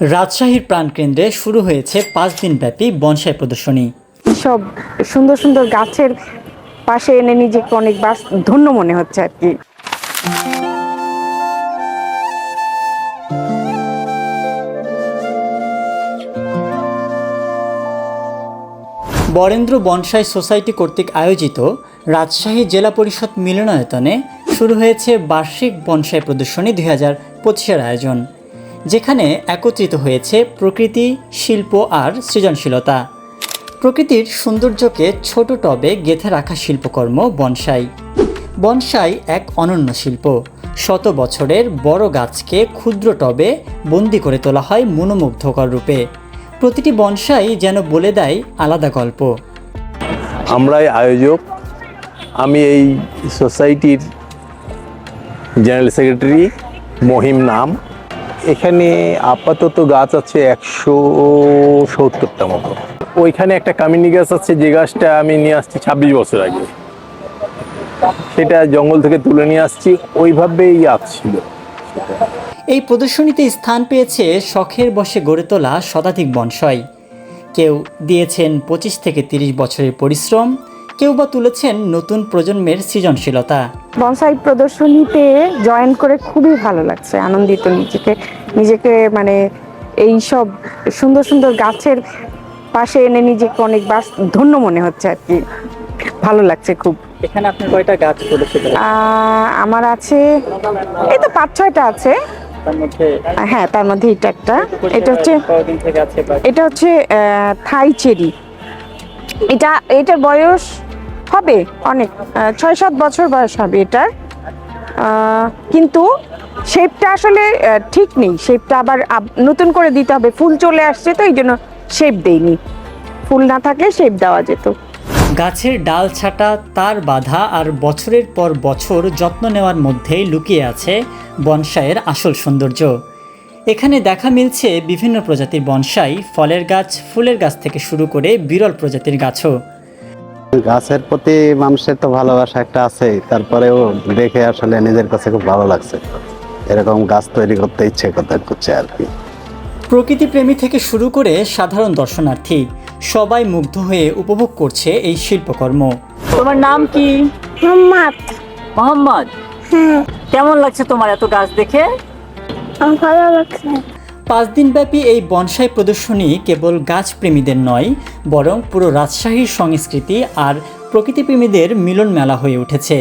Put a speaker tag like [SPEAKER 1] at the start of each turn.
[SPEAKER 1] রাজশাহীর প্রাণকেন্দ্রে শুরু হয়েছে পাঁচ দিনব্যাপী বনসাই প্রদর্শনী।
[SPEAKER 2] সব সুন্দর সুন্দর গাছের পাশে এনে নিজেকে অনেক বাস ধন্য মনে হচ্ছে আর কি।
[SPEAKER 1] বরেন্দ্র বনসাই সোসাইটি কর্তৃক আয়োজিত রাজশাহী জেলা পরিষদ মিলনায়তনে শুরু হয়েছে বার্ষিক বনসাই প্রদর্শনী দুই হাজার পঁচিশের আয়োজন। যেখানে একত্রিত হয়েছে প্রকৃতি, শিল্প আর সৃজনশীলতা। প্রকৃতির সৌন্দর্যকে ছোট টবে গেঁথে রাখা শিল্পকর্ম বনসাই। বনসাই এক অনন্য শিল্প। শত বছরের বড় গাছকে ক্ষুদ্র টবে বন্দি করে তোলা হয় মনোমুগ্ধকর রূপে। প্রতিটি বনসাই যেন বলে দেয় আলাদা গল্প।
[SPEAKER 3] আমরাই আয়োজক। আমি এই সোসাইটির জেনারেল সেক্রেটারি, মহিম নাম। এখানে আপাতত গাছ আছে একশো সত্তরটা মতো। ওইখানে একটা কামিনী গাছ আছে, যে গাছটা আমি নিয়ে আসছি ছাব্বিশ বছর আগে। সেটা জঙ্গল থেকে তুলে নিয়ে আসছি, ওইভাবেই আসছিল
[SPEAKER 1] এই প্রদর্শনীতে স্থান পেয়েছে শখের বসে গড়ে তোলা শতাধিক বনসাই। কেউ দিয়েছেন পঁচিশ থেকে তিরিশ বছরের পরিশ্রম কেউ বা তুলেছেন নতুন প্রজন্মের সৃজনশীলতা।
[SPEAKER 2] বনসাই প্রদর্শনীতে জয়েন করে খুবই ভালো লাগছে আনন্দিত নিজেকে। নিজেকে মানে এই সব সুন্দর সুন্দর গাছের পাশে এনে নিজেকে অনেক বাস ধন্য মনে হচ্ছে আর কি। ভালো লাগছে খুব।
[SPEAKER 1] এখানে আপনার কয়টা গাছ
[SPEAKER 2] আহ, আমার আছে এই তো পাঁচ ছয়টা আছে। হ্যাঁ তার মধ্যে এটা একটা। এটা হচ্ছে এটা হচ্ছে আহ, থাই চেরি। এটা এটার বয়স হবে, অনেক ছয় সাত বছর বয়স হবে এটার। কিন্তু শেপটা আসলে ঠিক নেই। শেপটা আবার নতুন করে দিতে হবে। ফুল চলে আসছে তো, এই জন্য শেপ দেইনি। ফুল না থাকলে শেপ দেওয়া যেত।
[SPEAKER 1] গাছের ডাল ছাটা, তার বাধা আর বছরের পর বছর যত্ন নেওয়ার মধ্যেই লুকিয়ে আছে বনসাইয়ের আসল সৌন্দর্য। এখানে দেখা মিলছে বিভিন্ন প্রজাতির বনসাই, ফলের গাছ, ফুলের গাছ থেকে শুরু করে বিরল প্রজাতির গাছও।
[SPEAKER 4] গাছের প্রতি মানুষের তো ভালোবাসা একটা আছে তারপরেও দেখে আসলে নিজের কাছে খুব ভালো লাগছে। এরকম গাছ তৈরি করতে ইচ্ছে করতে করছে আর কি।
[SPEAKER 1] প্রকৃতিপ্রেমী থেকে শুরু করে সাধারণ দর্শনার্থী সবাই মুগ্ধ হয়ে উপভোগ করছে এই শিল্পকর্ম। তোমার নাম কি?
[SPEAKER 5] মোহাম্মদ।
[SPEAKER 1] মোহাম্মদ? কেমন লাগছে তোমার এত গাছ দেখে?
[SPEAKER 5] আমার ভালো লাগছে।
[SPEAKER 1] পাঁচ দিনব্যাপী এই বনসাই প্রদর্শনী কেবল গাছপ্রেমীদের নয়, বরং পুরো রাজশাহীর সংস্কৃতি আর প্রকৃতিপ্রেমীদের মিলন মেলা হয়ে উঠেছে।